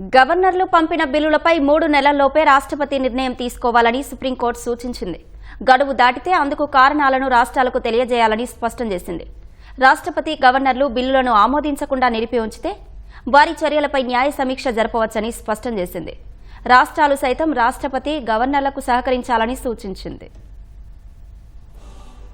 గవర్నర్లు పంపిన బిల్లులపై మూడు నెలల్లోపే రాష్ట్రపతి నిర్ణయం తీసుకోవాలని సుప్రీంకోర్టు సూచించింది. గడువు దాటితే అందుకు కారణాలను రాష్ట్రాలకు తెలియజేయాలని స్పష్టం చేసింది. రాష్ట్రపతి గవర్నర్లు బిల్లులను ఆమోదించకుండా నిలిపి ఉంచితే వారి చర్యలపై న్యాయ సమీక్ష జరపవచ్చని స్పష్టం చేసింది. రాష్ట్రాలు సైతం రాష్ట్రపతి గవర్నర్లకు సహకరించాలని సూచించింది.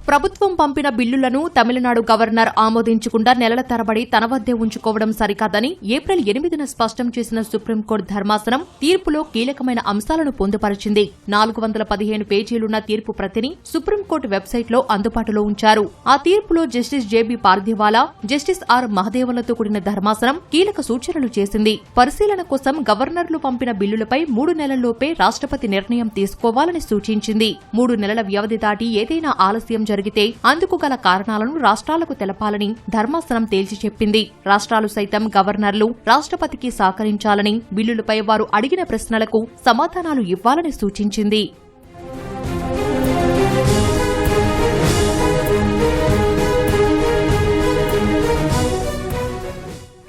ప్రభుత్వం పంపిన బిల్లులను తమిళనాడు గవర్నర్ ఆమోదించకుండా నెలల తరబడి తన వద్దే ఉంచుకోవడం సరికాదని ఏప్రిల్ ఎనిమిదిన స్పష్టం చేసిన సుప్రీంకోర్టు ధర్మాసనం తీర్పులో కీలకమైన అంశాలను పొందుపరిచింది. నాలుగు వందల పదిహేను పేజీలున్న తీర్పు ప్రతిని సుప్రీంకోర్టు వెబ్సైట్లో అందుబాటులో ఉంచారు. ఆ తీర్పులో justice J B Pardiwala justice R మహదేవలతో కూడిన ధర్మాసనం కీలక సూచనలు చేసింది. పరిశీలన కోసం గవర్నర్లు పంపిన బిల్లులపై మూడు నెలల్లోపే రాష్ట్రపతి నిర్ణయం తీసుకోవాలని సూచించింది. మూడు నెలల వ్యవధి దాటి ఏదైనా ఆలస్యం జరిగితే అందుకు గల కారణాలను రాష్ట్రాలకు తెలపాలని ధర్మాసనం తేల్చి చెప్పింది. రాష్ట్రాలు సైతం గవర్నర్లు రాష్ట్రపతికి సహకరించాలని బిల్లులపై వారు అడిగిన ప్రశ్నలకు సమాధానాలు ఇవ్వాలని సూచించింది.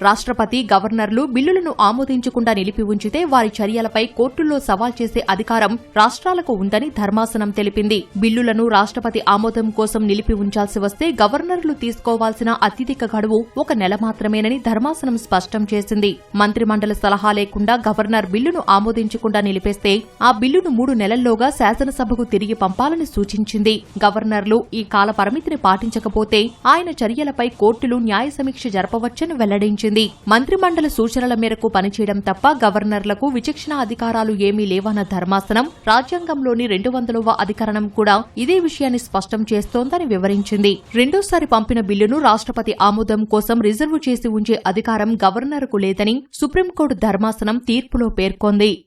రాష్ట్రపతి గవర్నర్లు బిల్లులను ఆమోదించకుండా నిలిపి ఉంచితే వారి చర్యలపై కోర్టుల్లో సవాల్ చేసే అధికారం రాష్ట్రాలకు ఉందని ధర్మాసనం తెలిపింది. బిల్లులను రాష్ట్రపతి ఆమోదం కోసం నిలిపి ఉంచాల్సి వస్తే గవర్నర్లు తీసుకోవాల్సిన అత్యధిక గడువు ఒక నెల మాత్రమేనని ధర్మాసనం స్పష్టం చేసింది. మంత్రిమండలి సలహా లేకుండా గవర్నర్ బిల్లును ఆమోదించకుండా నిలిపేస్తే ఆ బిల్లును మూడు నెలల్లోగా శాసనసభకు తిరిగి పంపాలని సూచించింది. గవర్నర్లు ఈ కాల పరిమితిని పాటించకపోతే ఆయన చర్యలపై కోర్టులు న్యాయ సమీక్ష జరపవచ్చని వెల్లడించింది. మంత్రిమండలి సూచనల మేరకు పనిచేయడం తప్ప గవర్నర్లకు విచక్షణ అధికారాలు ఏమీ లేవన్న ధర్మాసనం రాజ్యాంగంలోని రెండు వందలవ అధికరణం కూడా ఇదే విషయాన్ని స్పష్టం చేస్తోందని వివరించింది. రెండోసారి పంపిన బిల్లును రాష్ట్రపతి ఆమోదం కోసం రిజర్వు చేసి ఉంచే అధికారం గవర్నర్కు లేదని సుప్రీంకోర్టు ధర్మాసనం తీర్పులో పేర్కొంది.